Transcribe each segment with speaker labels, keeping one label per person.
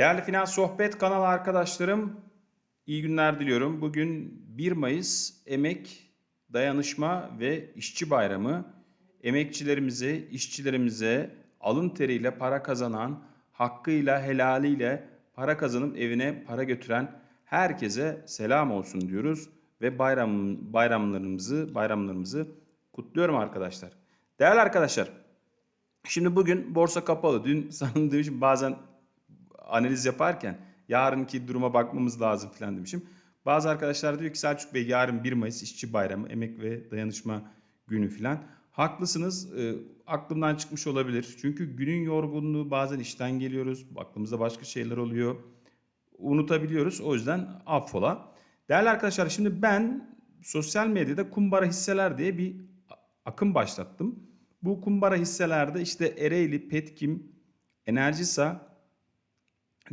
Speaker 1: Değerli Finans Sohbet kanalı arkadaşlarım, iyi günler diliyorum. Bugün 1 Mayıs Emek, Dayanışma ve İşçi Bayramı. Emekçilerimize, işçilerimize alın teriyle para kazanan, hakkıyla, helaliyle para kazanıp evine para götüren herkese selam olsun diyoruz ve bayram bayramlarımızı bayramlarımızı kutluyorum arkadaşlar. Değerli arkadaşlar, Şimdi bugün borsa kapalı. Dün sana demişim bazen analiz yaparken yarınki duruma bakmamız lazım falan demişim. Bazı arkadaşlar diyor ki Selçuk Bey yarın 1 Mayıs işçi bayramı, emek ve dayanışma günü falan. Haklısınız. E, aklımdan çıkmış olabilir. Çünkü günün yorgunluğu bazen işten geliyoruz. Aklımızda başka şeyler oluyor. Unutabiliyoruz. O yüzden affola. Değerli arkadaşlar şimdi ben sosyal medyada kumbara hisseler diye bir akım başlattım. Bu kumbara hisselerde işte Ereğli, Petkim, Enerjisa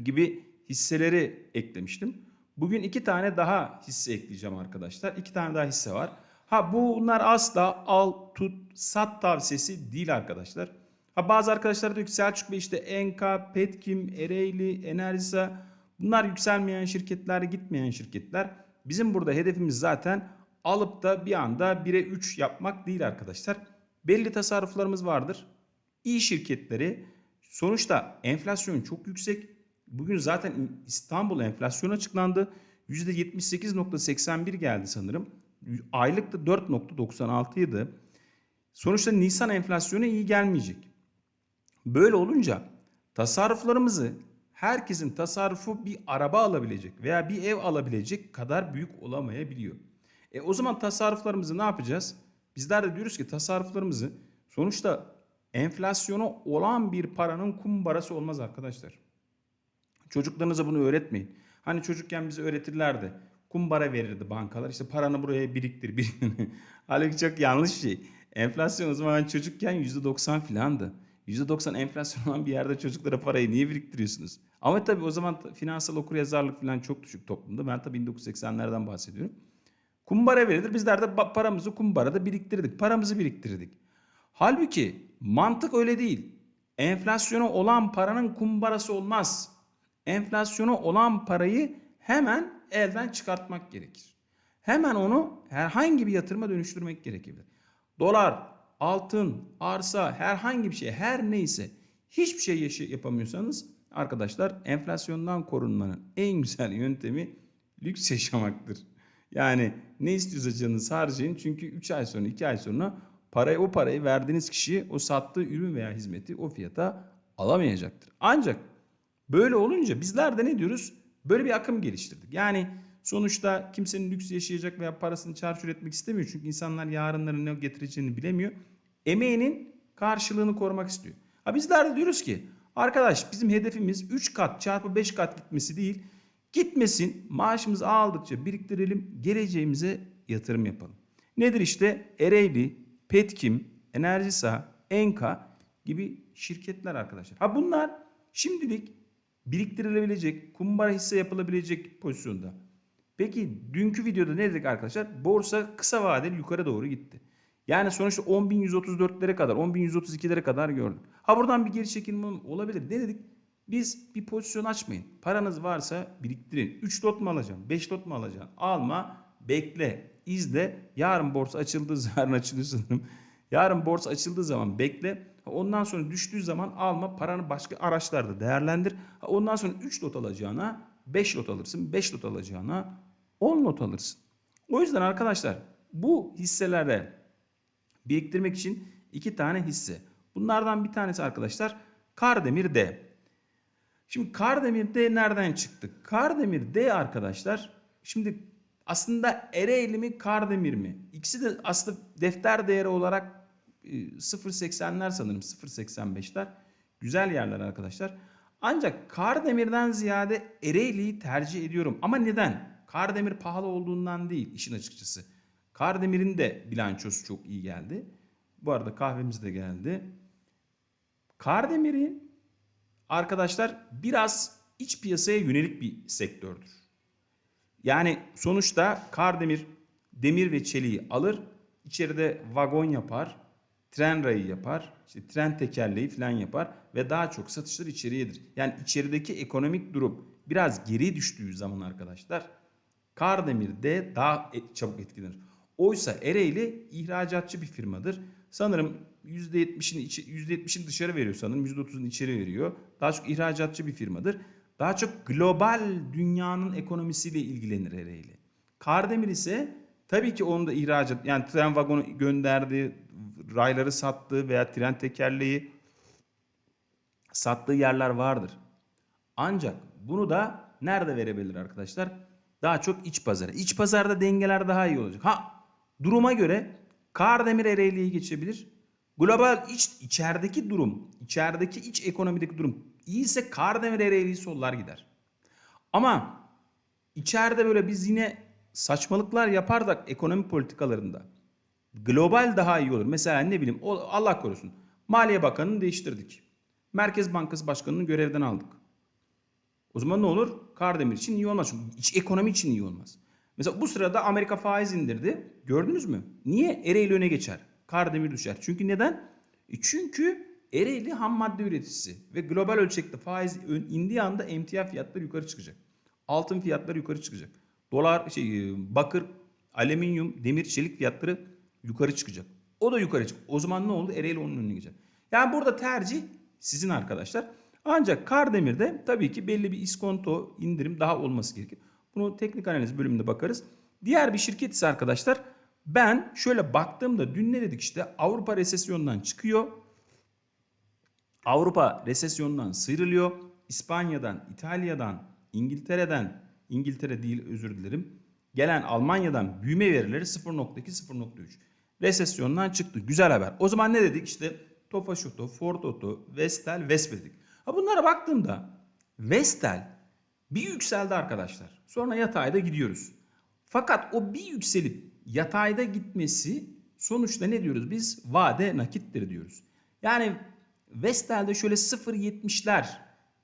Speaker 1: gibi hisseleri eklemiştim. Bugün iki tane daha hisse ekleyeceğim arkadaşlar. İki tane daha hisse var. Ha bunlar asla al, tut, sat tavsiyesi değil arkadaşlar. Ha bazı arkadaşlar diyor ki Selçuk Bey işte Enka, Petkim, Ereğli, Enerjisa bunlar yükselmeyen şirketler, gitmeyen şirketler. Bizim burada hedefimiz zaten alıp da bir anda 1'e 3 yapmak değil arkadaşlar. Belli tasarruflarımız vardır. İyi şirketleri sonuçta enflasyon çok yüksek. Bugün zaten İstanbul enflasyon açıklandı. %78.81 geldi sanırım. Aylık da 4.96 idi. Sonuçta Nisan enflasyonu iyi gelmeyecek. Böyle olunca tasarruflarımızı herkesin tasarrufu bir araba alabilecek veya bir ev alabilecek kadar büyük olamayabiliyor. E o zaman tasarruflarımızı ne yapacağız? Bizler de diyoruz ki tasarruflarımızı sonuçta enflasyonu olan bir paranın kumbarası olmaz arkadaşlar. Çocuklarınıza bunu öğretmeyin. Hani çocukken bize öğretirlerdi. Kumbara verirdi bankalar. İşte paranı buraya biriktir. biriktir. Halbuki çok yanlış şey. Enflasyon o zaman ben çocukken %90 filandı. %90 enflasyon olan bir yerde çocuklara parayı niye biriktiriyorsunuz? Ama tabii o zaman finansal okuryazarlık falan çok düşük toplumda. Ben tabii 1980'lerden bahsediyorum. Kumbara verilir. Bizler de paramızı kumbarada biriktirdik. Paramızı biriktirdik. Halbuki mantık öyle değil. Enflasyonu olan paranın kumbarası olmaz. Enflasyonu olan parayı hemen elden çıkartmak gerekir. Hemen onu herhangi bir yatırıma dönüştürmek gerekir. Dolar, altın, arsa, herhangi bir şey, her neyse hiçbir şey yapamıyorsanız arkadaşlar enflasyondan korunmanın en güzel yöntemi lüks yaşamaktır. Yani ne istiyorsa canınız harcayın çünkü 3 ay sonra 2 ay sonra parayı o parayı verdiğiniz kişi o sattığı ürün veya hizmeti o fiyata alamayacaktır. Ancak böyle olunca bizler de ne diyoruz? Böyle bir akım geliştirdik. Yani sonuçta kimsenin lüks yaşayacak veya parasını çarçur etmek istemiyor. Çünkü insanlar yarınların ne getireceğini bilemiyor. Emeğinin karşılığını korumak istiyor. Ha bizler de diyoruz ki arkadaş bizim hedefimiz 3 kat çarpı 5 kat gitmesi değil. Gitmesin maaşımızı aldıkça biriktirelim geleceğimize yatırım yapalım. Nedir işte Ereğli, Petkim, Enerjisa, Enka gibi şirketler arkadaşlar. Ha bunlar şimdilik biriktirilebilecek, kumbara hisse yapılabilecek pozisyonda. Peki dünkü videoda ne dedik arkadaşlar? Borsa kısa vadeli yukarı doğru gitti. Yani sonuçta 10.134'lere kadar, 10.132'lere kadar gördük. Ha buradan bir geri çekilme olabilir. Ne dedik? Biz bir pozisyon açmayın. Paranız varsa biriktirin. 3 lot mu alacaksın? 5 lot mu alacaksın? Alma, bekle, izle. Yarın borsa açıldığı yarın açılıyor sanırım. Yarın borsa açıldığı zaman bekle. Ondan sonra düştüğü zaman alma. Paranı başka araçlarda değerlendir. Ondan sonra 3 lot alacağına 5 lot alırsın. 5 lot alacağına 10 lot alırsın. O yüzden arkadaşlar bu hisselere biriktirmek için iki tane hisse. Bunlardan bir tanesi arkadaşlar Kardemir D. Şimdi Kardemir D nereden çıktı? Kardemir D arkadaşlar şimdi aslında Ereğli mi Kardemir mi? İkisi de aslında defter değeri olarak 0.80'ler sanırım 0.85'ler. Güzel yerler arkadaşlar. Ancak Kardemir'den ziyade Ereğli'yi tercih ediyorum. Ama neden? Kardemir pahalı olduğundan değil işin açıkçası. Kardemir'in de bilançosu çok iyi geldi. Bu arada kahvemiz de geldi. Kardemir'i arkadaşlar biraz iç piyasaya yönelik bir sektördür. Yani sonuçta Kardemir demir ve çeliği alır, içeride vagon yapar, tren rayı yapar, işte tren tekerleği falan yapar ve daha çok satışlar içeriyedir. Yani içerideki ekonomik durum biraz geri düştüğü zaman arkadaşlar Kardemir'de daha e- çabuk etkilenir. Oysa Ereğli ihracatçı bir firmadır. Sanırım %70'ini içi- %70'ini dışarı veriyor sanırım. %30'unu içeri veriyor. Daha çok ihracatçı bir firmadır. Daha çok global dünyanın ekonomisiyle ilgilenir Ereğli. Kardemir ise tabii ki onun da ihracat yani tren vagonu gönderdi, rayları sattı veya tren tekerleği sattığı yerler vardır. Ancak bunu da nerede verebilir arkadaşlar? Daha çok iç pazara. İç pazarda dengeler daha iyi olacak. Ha duruma göre Kardemir Ereğli'yi geçebilir. Global iç içerideki durum, içerideki iç ekonomideki durum iyiyse Kardemir Ereğli'yi sollar gider. Ama içeride böyle biz yine saçmalıklar yaparsak ekonomi politikalarında global daha iyi olur. Mesela ne bileyim Allah korusun Maliye Bakanı'nı değiştirdik. Merkez Bankası Başkanı'nı görevden aldık. O zaman ne olur? Kardemir için iyi olmaz. Çünkü ekonomi için iyi olmaz. Mesela bu sırada Amerika faiz indirdi. Gördünüz mü? Niye? Ereğli öne geçer. Kardemir düşer. Çünkü neden? E çünkü Ereğli ham madde üreticisi ve global ölçekte faiz indiği anda emtia fiyatları yukarı çıkacak. Altın fiyatları yukarı çıkacak. Dolar, şey, bakır, alüminyum, demir, çelik fiyatları yukarı çıkacak. O da yukarı çık. O zaman ne oldu? Ereğli onun önüne geçer. Yani burada tercih sizin arkadaşlar. Ancak Kardemir'de tabii ki belli bir iskonto indirim daha olması gerekir. Bunu teknik analiz bölümünde bakarız. Diğer bir şirket ise arkadaşlar ben şöyle baktığımda dün ne dedik işte Avrupa resesyondan çıkıyor. Avrupa resesyondan sıyrılıyor. İspanya'dan, İtalya'dan, İngiltere'den, İngiltere değil özür dilerim. Gelen Almanya'dan büyüme verileri 0.2 0.3. Resesyondan çıktı. Güzel haber. O zaman ne dedik? İşte Tofaş Oto, Ford Oto, Vestel, Vespe dedik. Ha bunlara baktığımda Vestel bir yükseldi arkadaşlar. Sonra yatayda gidiyoruz. Fakat o bir yükselip yatayda gitmesi sonuçta ne diyoruz biz? Vade nakittir diyoruz. Yani Vestel'de şöyle 0.70'ler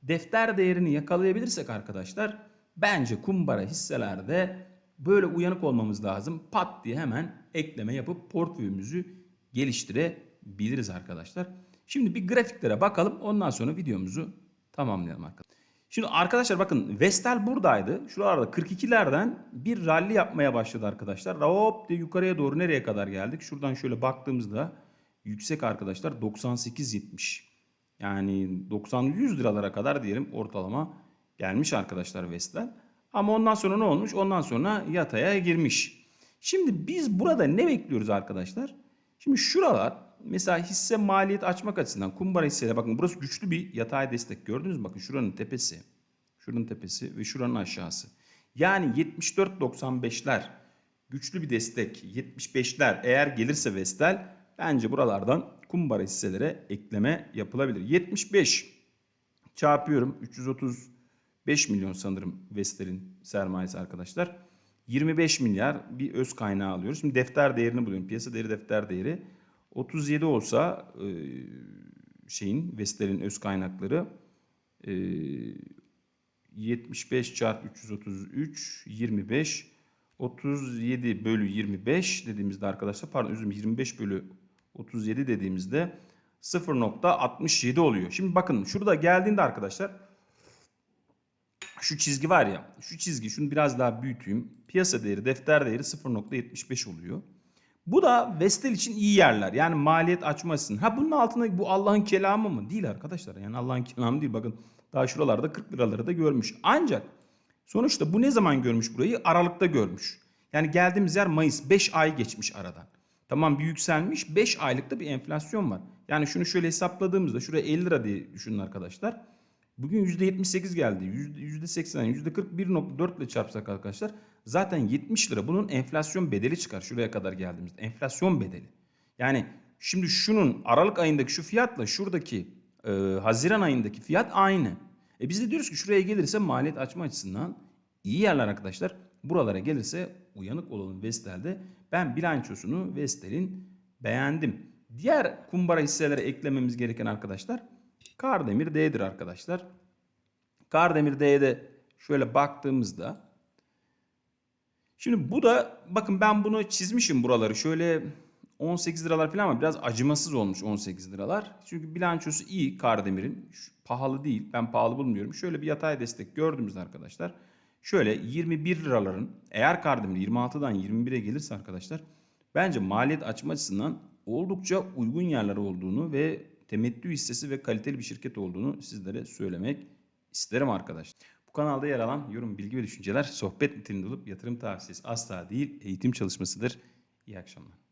Speaker 1: defter değerini yakalayabilirsek arkadaşlar bence kumbara hisselerde böyle uyanık olmamız lazım. Pat diye hemen ekleme yapıp portföyümüzü geliştirebiliriz arkadaşlar. Şimdi bir grafiklere bakalım ondan sonra videomuzu tamamlayalım arkadaşlar. Şimdi arkadaşlar bakın Vestel buradaydı. Şuralarda 42'lerden bir rally yapmaya başladı arkadaşlar. Hop diye yukarıya doğru nereye kadar geldik? Şuradan şöyle baktığımızda yüksek arkadaşlar 98.70. Yani 90-100 liralara kadar diyelim ortalama gelmiş arkadaşlar Vestel. Ama ondan sonra ne olmuş? Ondan sonra yataya girmiş. Şimdi biz burada ne bekliyoruz arkadaşlar? Şimdi şuralar mesela hisse maliyet açmak açısından kumbara hisseyle bakın burası güçlü bir yatay destek gördünüz mü? Bakın şuranın tepesi, şuranın tepesi ve şuranın aşağısı. Yani 74.95'ler güçlü bir destek 75'ler eğer gelirse Vestel bence buralardan kumbara hisselere ekleme yapılabilir. 75 çarpıyorum 335 milyon sanırım Vestel'in sermayesi arkadaşlar. 25 milyar bir öz kaynağı alıyoruz. Şimdi defter değerini buluyorum. Piyasa değeri defter değeri. 37 olsa e, şeyin Vestel'in öz kaynakları e, 75 çarpı 333 25 37 bölü 25 dediğimizde arkadaşlar pardon özür dilerim 25 bölü 37 dediğimizde 0.67 oluyor. Şimdi bakın şurada geldiğinde arkadaşlar şu çizgi var ya şu çizgi şunu biraz daha büyüteyim. Piyasa değeri defter değeri 0.75 oluyor. Bu da Vestel için iyi yerler. Yani maliyet açmasın. Ha bunun altında bu Allah'ın kelamı mı? Değil arkadaşlar. Yani Allah'ın kelamı değil. Bakın daha şuralarda 40 liraları da görmüş. Ancak sonuçta bu ne zaman görmüş burayı? Aralıkta görmüş. Yani geldiğimiz yer Mayıs. 5 ay geçmiş aradan. Tamam bir yükselmiş. 5 aylıkta bir enflasyon var. Yani şunu şöyle hesapladığımızda şuraya 50 lira diye düşünün arkadaşlar. Bugün %78 geldi. %80, %41.4 ile çarpsak arkadaşlar zaten 70 lira bunun enflasyon bedeli çıkar şuraya kadar geldiğimizde. Enflasyon bedeli. Yani şimdi şunun Aralık ayındaki şu fiyatla şuradaki e, Haziran ayındaki fiyat aynı. E biz de diyoruz ki şuraya gelirse maliyet açma açısından iyi yerler arkadaşlar. Buralara gelirse uyanık olalım Vestel'de. Ben bilançosunu Vestel'in beğendim. Diğer kumbara hisselere eklememiz gereken arkadaşlar Kardemir D'dir arkadaşlar. Kardemir D'ye şöyle baktığımızda Şimdi bu da bakın ben bunu çizmişim buraları. Şöyle 18 liralar falan ama biraz acımasız olmuş 18 liralar. Çünkü bilançosu iyi Kardemir'in. Pahalı değil. Ben pahalı bulmuyorum. Şöyle bir yatay destek gördüğümüzde arkadaşlar. Şöyle 21 liraların eğer Kardemir 26'dan 21'e gelirse arkadaşlar bence maliyet açma açısından oldukça uygun yerler olduğunu ve temettü hissesi ve kaliteli bir şirket olduğunu sizlere söylemek isterim arkadaşlar. Bu kanalda yer alan yorum, bilgi ve düşünceler sohbet niteliğinde olup yatırım tavsiyesi asla değil, eğitim çalışmasıdır. İyi akşamlar.